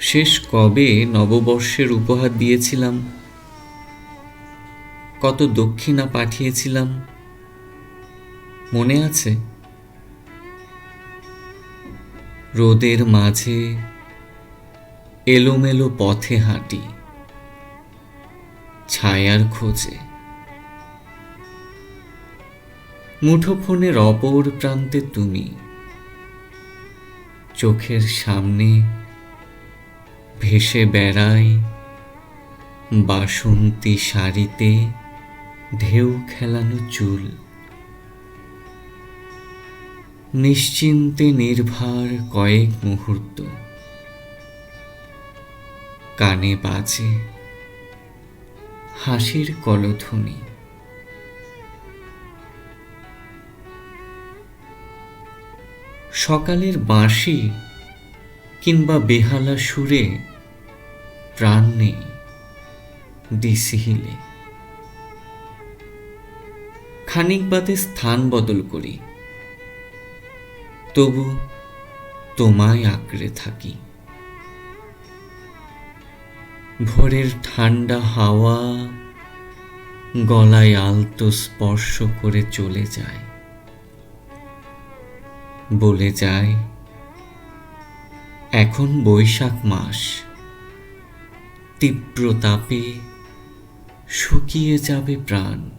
শেষ কবে নববর্ষের উপহার দিয়েছিলাম? কত দক্ষিণা পাঠিয়েছিলাম? মনে আছে? রোদের মাঝে এলোমেলো পথে হাঁটি, ছায়ার খোঁজে। মুঠোফোনের অপর প্রান্তে তুমি, চোখের সামনে ভেসে বেড়ায়, বাসন্তী শাড়িতে ঢেউ খেলানো চুল। নিশ্চিন্তে নির্ভার কয়েক মুহূর্ত। কানে বাজে হাসির কলধ্বনি। সকালের বাঁশি কিংবা বেহালা সুরে প্রাণ নেই দিশিহিলে খানিক বাদে স্থান বদল করি, তবু তোমায় আঁকড়ে থাকি। ভোরের ঠান্ডা হাওয়া গলায় আলতো স্পর্শ করে চলে যায়, বলে যায় এখন বৈশাখ মাস। তীব্র তাপে শুকিয়ে যাবে প্রাণ।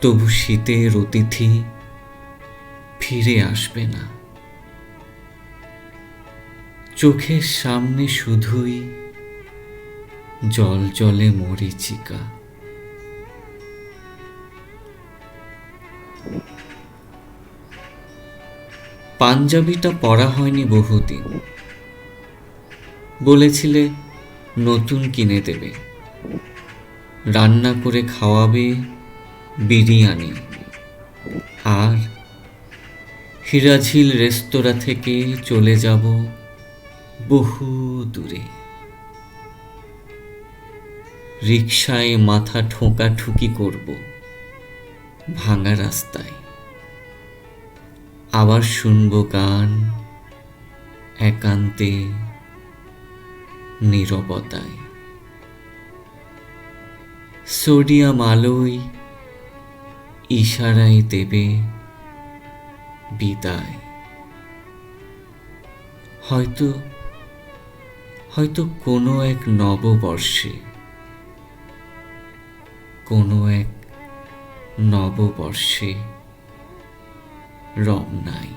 তবু শীতের অতিথি ফিরে আসবে না। চোখের সামনে শুধুই জল জলে মরিচিকা। পাঞ্জাবিটা পরা হয়নি বহুদিন। বলেছিলে, নতুন কিনে দেবে। রান্না করে খাওয়াবে বিরিয়ানি। আর হিরাঝিল রেস্তোরাঁ থেকে চলে যাব বহু দূরে। রিকশায় মাথা ঠোকাঠুকি করব ভাঙা রাস্তায়। আবার শুনব গান একান্তে নীরবতায়। সোডিয়াম আলোয় ইশারায় দেবে বিদায়। হয়তো হয়তো কোনো এক নববর্ষে, কোনো এক নববর্ষে wrong night.